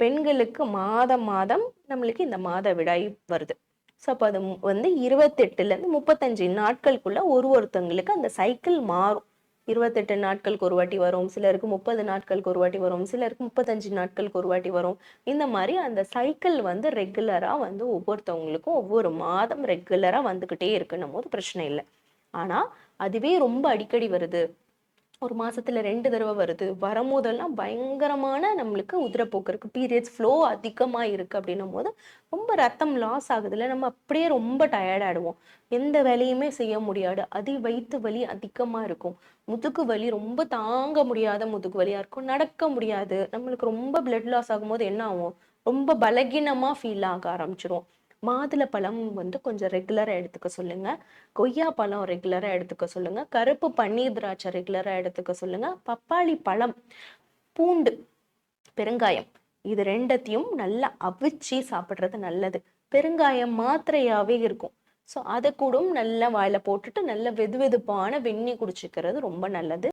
பெண்களுக்கு மாதம் மாதம் நம்மளுக்கு இந்த மாத விடாய் வருது. ஸோ அப்போ அது வந்து இருபத்தெட்டுலேருந்து முப்பத்தஞ்சு நாட்களுக்குள்ள ஒரு ஒருத்தவங்களுக்கு அந்த சைக்கிள் மாறும். இருபத்தெட்டு நாட்களுக்கு ஒரு வாட்டி வரும் சிலருக்கு முப்பது நாட்களுக்கு ஒரு வாட்டி வரும் சிலருக்கு முப்பத்தஞ்சு நாட்களுக்கு ஒரு வாட்டி வரும். இந்த மாதிரி அந்த சைக்கிள் வந்து ரெகுலராக வந்து ஒவ்வொருத்தவங்களுக்கும் ஒவ்வொரு மாதம் ரெகுலராக வந்துக்கிட்டே இருக்குன்னும் போது பிரச்சனை இல்லை. ஆனால் அதுவே ரொம்ப அடிக்கடி வருது. ஒரு மாதத்தில் ரெண்டு தடவை வருது. வரும்போதெல்லாம் பயங்கரமான நம்மளுக்கு உதிரப்போக்கு இருக்குது பீரியட்ஸ் ஃப்ளோ அதிகமாக இருக்குது அப்படின்னும் போது ரொம்ப ரத்தம் லாஸ் ஆகுதுல நம்ம அப்படியே ரொம்ப டயர்டாகிடுவோம் எந்த வேலையுமே செய்ய முடியாது. அதி வயிற்று வலி அதிகமாக இருக்கும். முதுகு வலி ரொம்ப தாங்க முடியாத முதுகு வலியாக இருக்கும். நடக்க முடியாது. நம்மளுக்கு ரொம்ப பிளட் லாஸ் ஆகும்போது என்ன ஆகும்? ரொம்ப பலகீனமாக ஃபீல் ஆக ஆரம்பிச்சிரும். மாதுளை பழம் வந்து கொஞ்சம் ரெகுலராக எடுத்துக்க சொல்லுங்கள் கொய்யா பழம் ரெகுலராக எடுத்துக்க சொல்லுங்கள் கருப்பு பன்னீர் திராட்சை ரெகுலராக எடுத்துக்க சொல்லுங்கள் பப்பாளி பழம் பூண்டு பெருங்காயம் இது ரெண்டத்தையும் நல்லா அவிச்சு சாப்பிட்றது நல்லது. பெருங்காயம் மாத்திரையாகவே இருக்கும். ஸோ அதை கூட நல்லா வாயில் போட்டுட்டு நல்ல வெது வெதுப்பான வெந்நி குடிச்சிக்கிறது ரொம்ப நல்லது.